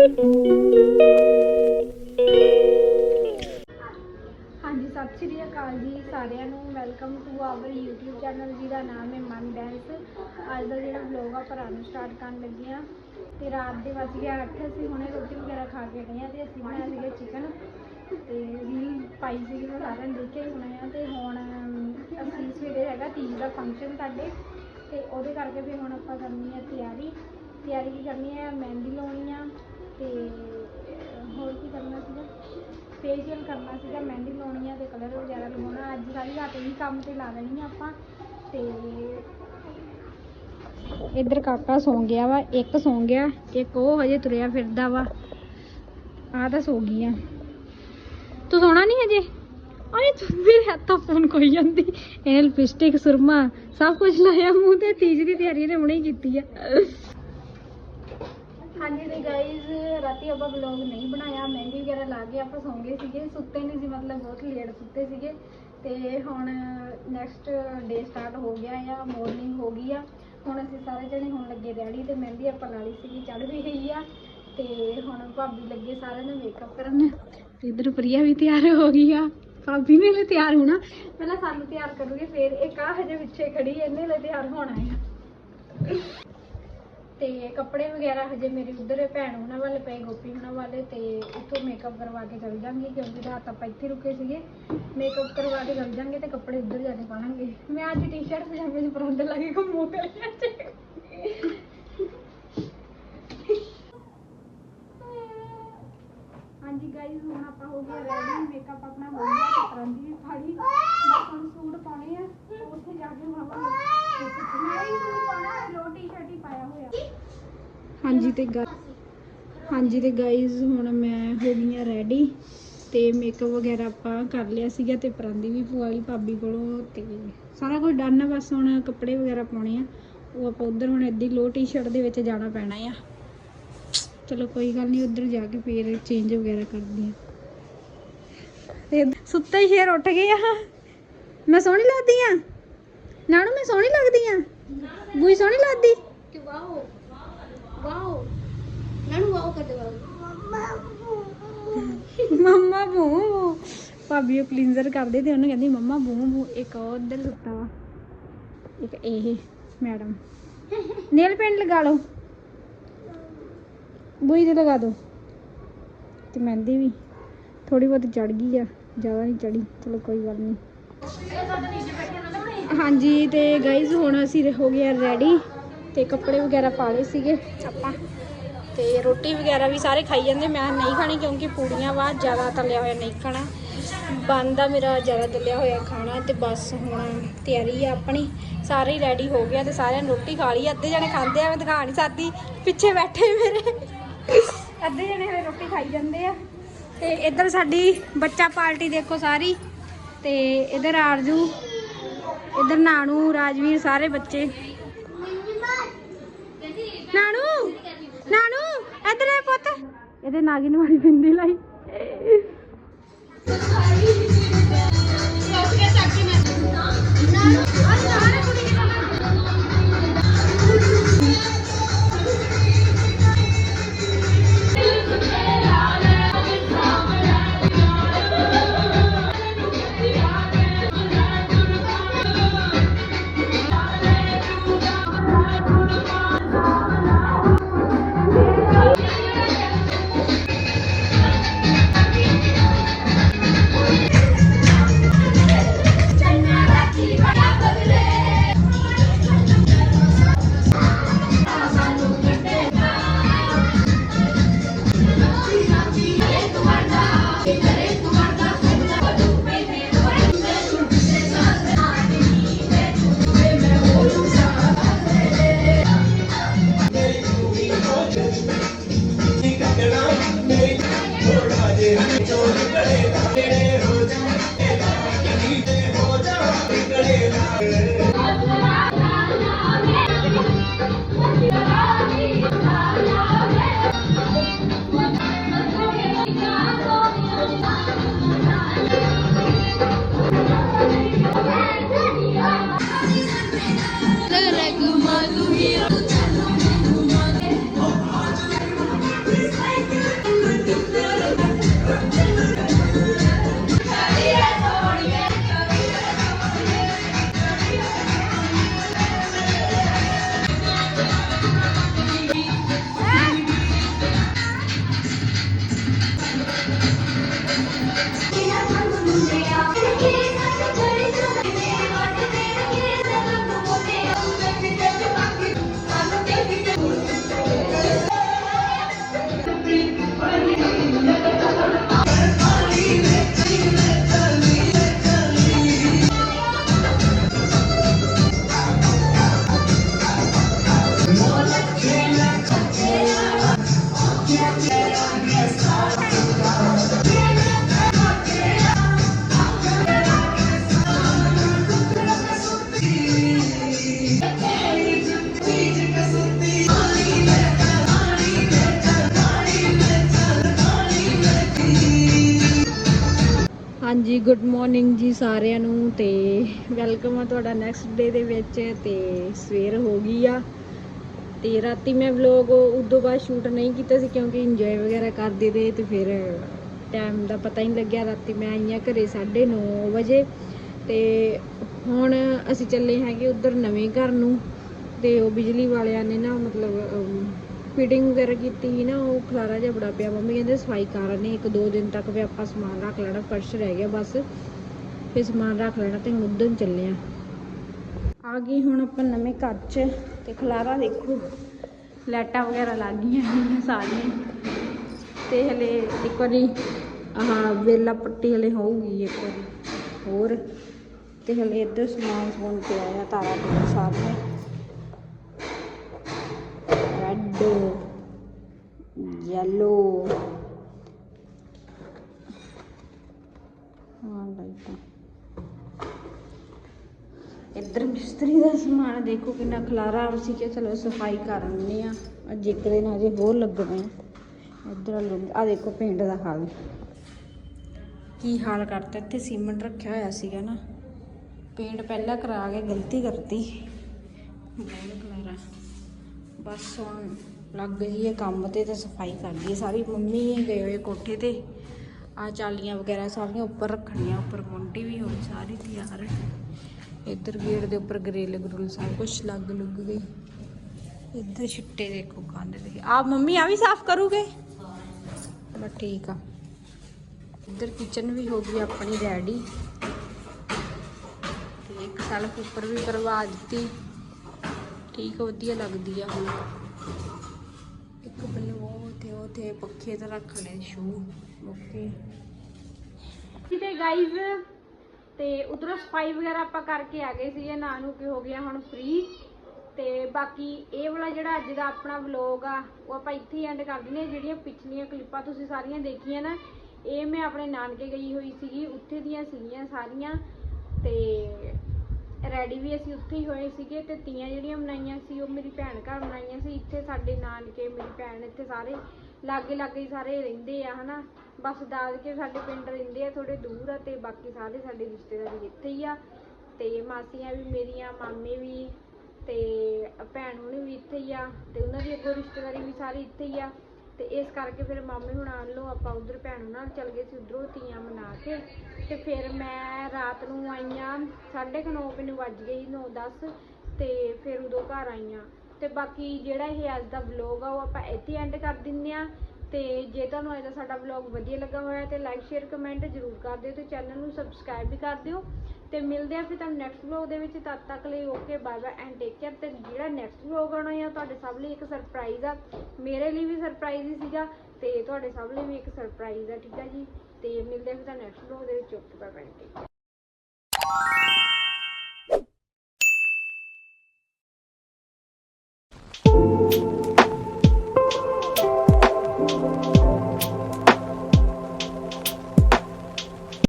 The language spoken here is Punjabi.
ਹਾਂਜੀ, ਸਤਿ ਸ਼੍ਰੀ ਅਕਾਲ ਜੀ ਸਾਰਿਆਂ ਨੂੰ। Welcome to our YouTube channel ਜਿਹਦਾ ਨਾਮ ਹੈ ਮਨ ਡੈਂਸ ਅੱਜ ਦਾ ਜਿਹੜਾ ਵਲੌਗ ਆ ਭਰਾ ਨੂੰ ਸਟਾਰਟ ਕਰਨ ਲੱਗੇ ਆ ਤੇ ਰਾਤ ਦੇ ਵੱਜ ਗਿਆ 8 ਅਸੀਂ ਹੁਣੇ ਰੋਟੀ ਵਗੈਰਾ ਖਾ ਕੇ ਗਏ ਆ ਤੇ ਅਸੀਂ ਬਣਾਇਆ ਸੀਗਾ ਚਿਕਨ ਤੇ ਰੀਲ ਪਾਈ ਸੀਗੀ ਮੈਂ ਸਾਰਿਆਂ ਨੂੰ ਦੇਖਿਆ ਹੀ ਹੋਣਾ ਆ। ਤੇ ਹੁਣ ਅਸੀਂ ਸਵੇਰੇ ਹੈਗਾ ਤੀਜ ਦਾ ਫੰਕਸ਼ਨ ਸਾਡੇ। ਤੇ ਉਹਦੇ ਕਰਕੇ ਵੀ ਹੁਣ ਆਪਾਂ ਕਰਨੀ ਆ ਤਿਆਰੀ। ਤਿਆਰੀ ਕੀ ਕਰਨੀ ਹੈ ਮਹਿੰਦੀ ਲਾਉਣੀ ਆ। ਤੇ ਹੋਰ ਕੀ ਕਰਨਾ ਸੀਗਾ? ਫੇਸ਼ੀਅਲ ਕਰਨਾ ਸੀਗਾ, ਮਹਿੰਦੀ ਲਾਉਣੀ ਆ ਤੇ ਕਲਰ ਵਗੈਰਾ ਲਗਾਉਣਾ। ਅੱਜ ਸਾਰੀ ਰਾਤ ਇਹੀ ਕੰਮ ਤੇ ਲਾ ਦੇਣੀ ਆ ਆਪਾਂ। ਤੇ ਇੱਧਰ ਕਾਕਾ ਸੌਂ ਗਿਆ ਵਾ, ਇੱਕ ਸੌਂ ਗਿਆ, ਇੱਕ ਉਹ ਹਜੇ ਤੁਰਿਆ ਫਿਰਦਾ ਵਾ। ਆ ਤਾਂ ਸੌ ਗਈ ਆ। ਤੂੰ ਸੋਣਾ ਨਹੀਂ ਹਜੇ? ਅਰੇ ਤੂੰ ਮੇਰੇ ਹੱਥੋਂ ਫੋਨ ਕੋਈ ਜਾਂਦੀ ਇਹ ਲਿਪਸਟਿਕ, ਸੁਰਮਾ, ਸਭ ਕੁਝ ਲਾਇਆ ਮੂੰਹ ਤੇ, ਤੀਜ ਦੀ ਤਿਆਰੀ ਨੇ ਹੁਣੇ ਕੀਤੀ ਆ। ਹਾਂਜੀ ਤੇ ਗਾਇਜ਼ ਰਾਤੀ ਆਪਾਂ ਵਲੌਗ ਨਹੀਂ ਬਣਾਇਆ, ਮਹਿੰਦੀ ਵਗੈਰਾ ਲਾ ਕੇ ਆਪਾਂ ਸੌਂ ਗਏ ਸੀਗੇ, ਸੁੱਤੇ ਨਹੀਂ ਸੀ, ਮਤਲਬ ਬਹੁਤ ਲੇਟ ਸੁੱਤੇ ਸੀਗੇ। ਤੇ ਹੁਣ ਨੈਕਸਟ ਡੇ ਸਟਾਰਟ ਹੋ ਗਿਆ ਆ ਮਾਰਨਿੰਗ ਹੋ ਗਈ ਆ। ਹੁਣ ਅਸੀਂ ਸਾਰੇ ਜਣੇ ਹੁਣ ਲੱਗੇ ਰੈਡੀ ਤੇ ਮਹਿੰਦੀ ਆਪਾਂ ਲਾ ਲਈ ਸੀਗੀ ਚੜ ਵੀ ਗਈ ਆ। ਤੇ ਹੁਣ ਭਾਬੀ ਲੱਗੇ ਸਾਰਿਆਂ ਨੇ ਮੇਕਅਪ ਕਰਨ। ਤੇ ਇਧਰ ਪ੍ਰਿਆ ਵੀ ਤਿਆਰ ਹੋ ਗਈ ਆ। ਭਾਬੀ ਨੇ ਲਈ ਤਿਆਰ ਹੋਣਾ। ਪਹਿਲਾਂ ਸਾਨੂੰ ਤਿਆਰ ਕਰੂਗੀ, ਫਿਰ ਇਹ ਆ ਹਜੇ ਪਿੱਛੇ ਖੜੀ ਇਹਨੇ ਲਈ ਤਿਆਰ ਹੋਣਾ ਆ। ਤੇ ਕੱਪੜੇ ਵਗੈਰਾ ਹਜੇ ਮੇਰੇ ਉਧਰ ਭੈਣ ਉਹਨਾਂ ਵਾਲੇ ਪਏ, ਗੋਪੀ ਉਹਨਾਂ ਵਾਲੇ, ਤੇ ਇੱਥੋਂ ਮੇਕਅਪ ਕਰਵਾ ਕੇ ਚਲ ਜਾਂਗੇ ਕਿਉਂਕਿ ਰਾਤ ਆਪਾਂ ਇੱਥੇ ਰੁਕੇ ਸੀਗੇ। ਮੇਕਅਪ ਕਰਵਾ ਕੇ ਚਲ ਜਾਂਗੇ ਤੇ ਕੱਪੜੇ ਉੱਧਰ ਜਾ ਕੇ ਪਾਣਾਂਗੇ ਮੈਂ ਅੱਜ ਟੀ-ਸ਼ਰਟ ਪਜਾਮੇ 'ਚ ਪਰਾਂਦੇ ਲਾ ਕੇ ਘੁੰਮੂ ਗਲੀਆਂ 'ਚ ਹਾਂਜੀ ਗਾਇਜ਼ ਹੁਣ ਆਪਾਂ ਹੋ ਗਏ ਰੈਡੀ ਮੇਕਅਪ ਆਪਣਾ ਹੋ ਗਿਆ ਤੇ ਪਰਾਂਦੀ ਫਾੜੀ ਬਸ ਹੁਣ ਸੂਟ ਪਾਉਣੇ ਆ, ਉੱਥੇ ਜਾ ਕੇ ਪਾਵਾਂਗੇ ਮੈਂ ਹੀ ਸੂਟ ਪਾਉਣਾ ਲੋ ਟੀ-ਸ਼ਰਟ ਹੀ ਪਾਇਆ ਹੋਇਆ। ਹਾਂਜੀ ਤੇ ਗਾ ਹਾਂਜੀ ਤੇ ਗਾਇਜ਼ ਹੁਣ ਮੈਂ ਹੋ ਗਈ ਆ ਰੈਡੀ ਤੇ ਮੇਕਅਪ ਵਗੈਰਾ ਆਪਾਂ ਕਰ ਲਿਆ ਸੀਗਾ ਤੇ ਪਰਾਂਦੀ ਵੀ ਪਵਾ ਲਈ ਭਾਬੀ ਕੋਲੋਂ ਤੇ ਸਾਰਾ ਕੁਝ ਡਨ ਆ, ਬਸ ਹੁਣ ਕੱਪੜੇ ਵਗੈਰਾ ਪਾਉਣੇ ਆ। ਉਹ ਆਪਾਂ ਉਧਰ ਹੁਣ ਏਦੀ ਲੋ ਟੀ-ਸ਼ਰਟ ਦੇ ਵਿੱਚ ਜਾਣਾ ਪੈਣਾ ਆ। ਚਲੋ ਕੋਈ ਗੱਲ ਨਹੀਂ, ਉਧਰ ਜਾ ਕੇ ਫੇਰ ਚੇਂਜ ਵਗੈਰਾ ਕਰਦੀ ਆ ਤੇ ਸੁੱਤਾ ਹੀ ਸ਼ੇਰ ਉੱਠ ਗਏ ਮੈਂ ਸੋਹਣੀ ਲੱਗਦੀ ਆ? ਨਾਣੂ ਮੈਂ ਸੋਹਣੀ ਲੱਗਦੀ ਆ? ਬੂਈ ਸੋਹਣੀ ਲੱਗਦੀ? ਵਾਓ ਵਾਓ ਨਾਨੂ ਵਾਓ ਕਰਦੇ ਵਾਓ ਮੰਮਾ ਬੂ। ਭਾਬੀ ਉਹ ਕਲੀਨਜ਼ਰ ਕਰਦੇ ਤੇ ਉਹਨੂੰ ਕਹਿੰਦੀ, ਮੰਮਾ ਬੂ ਬੂ। ਇੱਕ ਉਹ ਸੁੱਤਾ ਵਾ। ਇੱਕ ਇਹ, ਮੈਡਮ। ਨੇਲ ਪੈਂਟ ਲਗਾ ਲਓ। ਬੂਈ ਤੇ ਲਗਾ ਦਿਓ ਤੇ ਮਹਿੰਦੀ ਵੀ। ਥੋੜੀ ਬਹੁਤ ਚੜ ਗਈ ਆ। ਜ਼ਿਆਦਾ ਨਹੀਂ ਚੜੀ ਚਲੋ ਕੋਈ ਗੱਲ ਨਹੀਂ। ਹਾਂਜੀ, ਤੇ ਗਾਈਜ਼ ਹੁਣ ਅਸੀਂ ਹੋ ਗਏ ਰੈਡੀ ਤੇ ਕੱਪੜੇ ਵਗੈਰਾ ਪਾ ਲਏ ਸੀਗੇ ਆਪਾਂ। ਤੇ ਰੋਟੀ ਵਗੈਰਾ ਵੀ ਸਾਰੇ ਖਾਈ ਜਾਂਦੇ। ਮੈਂ ਨਹੀਂ ਖਾਣੀ ਕਿਉਂਕਿ ਪੂੜੀਆਂ ਵਾ, ਜ਼ਿਆਦਾ ਤਲਿਆ ਹੋਇਆ ਨਹੀਂ ਖਾਣਾ। ਬੰਦਾ ਮੇਰਾ, ਜ਼ਿਆਦਾ ਤਲਿਆ ਹੋਇਆ ਖਾਣਾ ਤੇ ਬਸ ਹੁਣ ਤਿਆਰੀ ਆ ਆਪਣੀ। ਸਾਰੇ ਰੈਡੀ ਹੋ ਗਿਆ ਤੇ ਸਾਰਿਆਂ ਨੇ ਰੋਟੀ ਖਾ ਲਈ। ਅੱਧੇ ਜਣੇ ਖਾਂਦੇ ਆ, ਮੈਂ ਦਿਖਾ ਨਹੀਂ ਸਕਦੀ। ਪਿੱਛੇ ਬੈਠੇ ਮੇਰੇ। ਅੱਧੇ ਜਣੇ ਹਲੇ ਰੋਟੀ ਖਾਈ ਜਾਂਦੇ ਆ। ਤੇ ਇੱਧਰ ਸਾਡੀ ਬੱਚਾ ਪਾਰਟੀ ਦੇਖੋ ਸਾਰੀ। ਤੇ ਇੱਧਰ ਆਰਜੂ, ਇੱਧਰ ਨਾਨੂ, ਰਾਜਵੀਰ ਸਾਰੇ ਬੱਚੇ। ਨਾਨੂ ਨਾਨੂ, ਇੱਧਰ ਆ ਪੁੱਤ। ਇਹਦੇ ਨਾਗਿਨ ਵਾਲੀ ਬਿੰਦੀ ਲਾਈ। ਜੀ ਗੁੱਡ ਮਾਰਨਿੰਗ ਜੀ ਸਾਰਿਆਂ ਨੂੰ ਤੇ ਵੈਲਕਮ ਆ ਤੁਹਾਡਾ ਨੈਕਸਟ ਡੇ ਦੇ ਵਿੱਚ ਤੇ ਸਵੇਰ ਹੋ ਗਈ ਆ। ਤੇ ਰਾਤੀ ਮੈਂ ਵਲੌਗ ਉਦੋਂ ਬਾਅਦ ਸ਼ੂਟ ਨਹੀਂ ਕੀਤਾ ਸੀ ਕਿਉਂਕਿ ਇੰਜੋਏ ਵਗੈਰਾ ਕਰਦੇ ਤੇ ਤੇ ਫਿਰ ਟਾਈਮ ਦਾ ਪਤਾ ਹੀ ਨਹੀਂ ਲੱਗਿਆ। ਰਾਤੀ ਮੈਂ ਆਈ ਆ ਘਰੇ 9:30 ਵਜੇ ਤੇ ਹੁਣ ਅਸੀਂ ਚੱਲੇ ਹੈਗੇ ਉਧਰ ਨਵੇਂ ਘਰ ਨੂੰ ਤੇ ਉਹ ਬਿਜਲੀ ਵਾਲਿਆਂ ਨੇ ਨਾ ਮਤਲਬ ਫਿਟਿੰਗ ਵਗੈਰਾ ਕੀਤੀ ਸੀ ਨਾ, ਉਹ ਖਲਾਰਾ ਜਿਹਾ ਬੜਾ ਪਿਆ। ਮੰਮੀ ਕਹਿੰਦੇ ਸਫ਼ਾਈ ਕਰ ਨੇ ਇੱਕ ਦੋ ਦਿਨ ਤੱਕ ਵੀ ਆਪਾਂ ਸਮਾਨ ਰੱਖ ਲੈਣਾ, ਫਰਸ਼ ਰਹਿ ਗਿਆ ਬਸ। ਫਿਰ ਸਮਾਨ ਰੱਖ ਲੈਣਾ ਤੇ ਉਦੋਂ ਹੀ ਚੱਲੇ ਆ ਆ ਗਈ ਹੁਣ ਆਪਾਂ ਨਵੇਂ ਘਰ 'ਚ ਤੇ ਖਲਾਰਾ ਦੇਖੋ, ਲਾਈਟਾਂ ਵਗੈਰਾ ਲੱਗ ਗਈਆਂ ਨੇ ਸਾਰੀਆਂ। ਤੇ ਹਲੇ ਇੱਕ ਵਾਰੀ ਆਹ ਵੇਲਾ ਪੱਟੀ ਹਲੇ ਹੋਊਗੀ ਇੱਕ ਵਾਰੀ, ਹੋਰ। ਤੇ ਹਲੇ ਇੱਧਰ ਸਮਾਨ ਸਮੂਨ ਪਿਆ ਆ, ਤਾਰਾ ਤੂਰਾ ਸਾਹਮਣੇ ਯੈਲੋ ਇੱਧਰ ਮਿਸਤਰੀ ਦਾ ਸਮਾਨ ਦੇਖੋ ਕਿੰਨਾ ਖਲਾਰਾ ਸੀ ਕਿ ਚਲੋ ਸਫ਼ਾਈ ਕਰ ਲੈਂਦੇ ਆ ਅੱਜ ਇੱਕ ਦਿਨ ਅਜੇ ਹੋਰ ਲੱਗਣੇ ਆ। ਇੱਧਰ ਆ ਦੇਖੋ ਪਿੰਡ ਦਾ ਹਾਲ। ਕੀ ਹਾਲ ਕਰਤਾ, ਇੱਥੇ ਸੀਮੈਂਟ ਰੱਖਿਆ ਹੋਇਆ ਸੀਗਾ ਨਾ। ਪੇਂਟ ਪਹਿਲਾਂ ਕਰਾ ਕੇ ਗਲਤੀ ਕਰਤੀ। ਬਹੁਤ ਖਲਾਰਾ ਬਸ ਹੁਣ ਲੱਗ ਗਈ ਹੈ ਕੰਮ ਤੇ ਤੇ ਸਫ਼ਾਈ ਕਰ ਲਈ ਸਾਰੀ ਮੰਮੀ ਗਏ ਹੋਏ ਕੋਠੇ ਤੇ। ਆ ਚਾਲੀਆਂ ਵਗੈਰਾ ਸਾਰੀਆਂ ਉੱਪਰ ਰੱਖਣੀਆਂ, ਉੱਪਰ ਮੁੰਡੀ ਵੀ ਹੋਈ, ਸਾਰੀ ਤਿਆਰ। ਇੱਧਰ ਗੇਟ ਦੇ ਉੱਪਰ ਗਰੇਲ ਗਰੂਲ ਸਭ ਕੁਝ ਲੱਗ ਲੁੱਗ ਗਈ। ਇੱਧਰ ਛਿੱਟੇ ਦੇਖੋ ਕੰਧ ਦੇ। ਆ ਮੰਮੀ ਆ ਵੀ ਸਾਫ਼ ਕਰੂਗੇ? ਬਸ ਠੀਕ ਆ। ਇੱਧਰ ਕਿਚਨ ਵੀ ਹੋ ਗਈ ਆਪਣੀ ਰੈਡੀ। ਤੇ ਇੱਕ ਸੈਲਫ ਉੱਪਰ ਵੀ ਕਰਵਾ ਦਿੱਤੀ। ਠੀਕ ਵਧੀਆ ਲੱਗਦੀ ਆ ਹੁਣ। ਤੇ ਪੱਖੇ ਤੇ ਰੱਖ ਲਏ ਸ਼ੂ। ਓਕੇ। ਤੇ ਗਾਈਜ਼ ਤੇ ਉਧਰੋਂ ਸਫ਼ਾਈ ਵਗੈਰਾ ਆਪਾਂ ਕਰਕੇ ਆ ਗਏ ਸੀਗੇ ਨਾ ਨੂੰ ਕਿ ਹੋ ਗਿਆ ਹੁਣ ਫ੍ਰੀ ਤੇ ਬਾਕੀ ਇਹ ਵਾਲਾ ਜਿਹੜਾ ਅੱਜ ਦਾ ਆਪਣਾ ਵਲੌਗ ਆ ਉਹ ਆਪਾਂ ਇੱਥੇ ਐਂਡ ਕਰ ਦਿੰਦੇ ਹਾਂ। ਜਿਹੜੀਆਂ ਪਿਛਲੀਆਂ ਕਲਿੱਪਾਂ ਤੁਸੀਂ ਸਾਰੀਆਂ ਦੇਖੀਆਂ ਨਾ ਇਹ ਮੈਂ ਆਪਣੇ ਨਾਨਕੇ ਗਈ ਹੋਈ ਸੀਗੀ ਉੱਥੇ ਦੀਆਂ ਸੀਗੀਆਂ ਸਾਰੀਆਂ। ਤੇ ਰੈਡੀ ਵੀ ਅਸੀਂ ਉੱਥੇ ਹੀ ਹੋਏ ਸੀਗੇ ਤੇ ਤੀਆਂ ਜਿਹੜੀਆਂ ਮਨਾਈਆਂ ਸੀ ਉਹ ਮੇਰੀ ਭੈਣ ਘਰ ਮਨਾਈਆਂ ਸੀ। ਇੱਥੇ ਸਾਡੇ ਨਾਨਕੇ ਮੇਰੀ ਭੈਣ ਇੱਥੇ ਸਾਰੇ। ਲਾਗੇ ਲਾਗੇ ਹੀ ਸਾਰੇ ਰਹਿੰਦੇ ਆ, ਹਨਾ। ਬਸ ਦਾਦਕੇ ਸਾਡੇ ਪਿੰਡ ਰਹਿੰਦੇ ਆ ਥੋੜੇ ਦੂਰ ਆ ਤੇ ਬਾਕੀ ਸਾਰੇ ਸਾਡੇ ਰਿਸ਼ਤੇਦਾਰ ਇੱਥੇ ਹੀ ਆ। ਤੇ ਮਾਸੀਆਂ ਵੀ ਮੇਰੀਆਂ, ਮਾਮੇ ਵੀ ਤੇ ਭੈਣ ਹੁਣੀ ਵੀ ਇੱਥੇ ਹੀ ਆ ਤੇ ਉਹਨਾਂ ਦੀ ਅੱਗੋਂ ਰਿਸ਼ਤੇਦਾਰੀ ਵੀ ਸਾਰੀ ਇੱਥੇ ਹੀ ਆ। ਤੇ ਇਸ ਕਰਕੇ ਫਿਰ ਮਾਮੇ ਹੁਣ ਆਣ ਲੋ ਆਪਾਂ ਉਧਰ ਭੈਣ ਨਾਲ ਚੱਲ ਗਏ ਸੀ ਉਧਰੋਂ ਤੀਆਂ ਮਨਾ ਕੇ। ਤੇ ਫਿਰ ਮੈਂ ਰਾਤ ਨੂੰ ਆਈਆਂ 9:30 ਮੈਨੂੰ ਵੱਜ ਗਈ 9:10 ਤੇ ਫਿਰ ਉਦੋਂ ਘਰ ਆਈਆਂ। ਤੇ ਬਾਕੀ ਜਿਹੜਾ ਇਹ ਅੱਜ ਦਾ ਵਲੌਗ ਆ, ਉਹ ਆਪਾਂ ਇੱਥੇ ਐਂਡ ਕਰ ਦਿੰਨੇ ਆ। ਤੇ ਜੇ ਤੁਹਾਨੂੰ ਅੱਜ ਦਾ ਸਾਡਾ ਵਲੌਗ ਵਧੀਆ ਲੱਗਾ ਹੋਇਆ ਤੇ ਲਾਈਕ ਸ਼ੇਅਰ ਕਮੈਂਟ ਜ਼ਰੂਰ ਕਰ ਦਿਓ ਤੇ ਚੈਨਲ ਨੂੰ ਸਬਸਕ੍ਰਾਈਬ ਵੀ ਕਰ ਦਿਓ। ਤੇ ਮਿਲਦੇ ਆ ਫਿਰ ਤੁਹਾਨੂੰ ਨੈਕਸਟ ਵਲੌਗ ਦੇ ਵਿੱਚ। ਤਦ ਤੱਕ ਲਈ okay bye bye and take care ਤੇ ਜਿਹੜਾ ਨੈਕਸਟ ਵਲੌਗ ਆਉਣਾ ਹੈ ਤੁਹਾਡੇ ਸਭ ਲਈ ਇੱਕ ਸਰਪ੍ਰਾਈਜ਼ ਆ। ਮੇਰੇ ਲਈ ਵੀ ਸਰਪ੍ਰਾਈਜ਼ ਹੀ ਸੀਗਾ ਤੇ ਤੁਹਾਡੇ ਸਭ ਲਈ ਵੀ ਇੱਕ ਸਰਪ੍ਰਾਈਜ਼ ਆ, ਠੀਕ ਆ ਜੀ? ਤੇ ਮਿਲਦੇ ਆ ਫਿਰ ਤੁਹਾਨੂੰ ਨੈਕਸਟ ਵਲੌਗ ਦੇ ਵਿੱਚ। Okay bye bye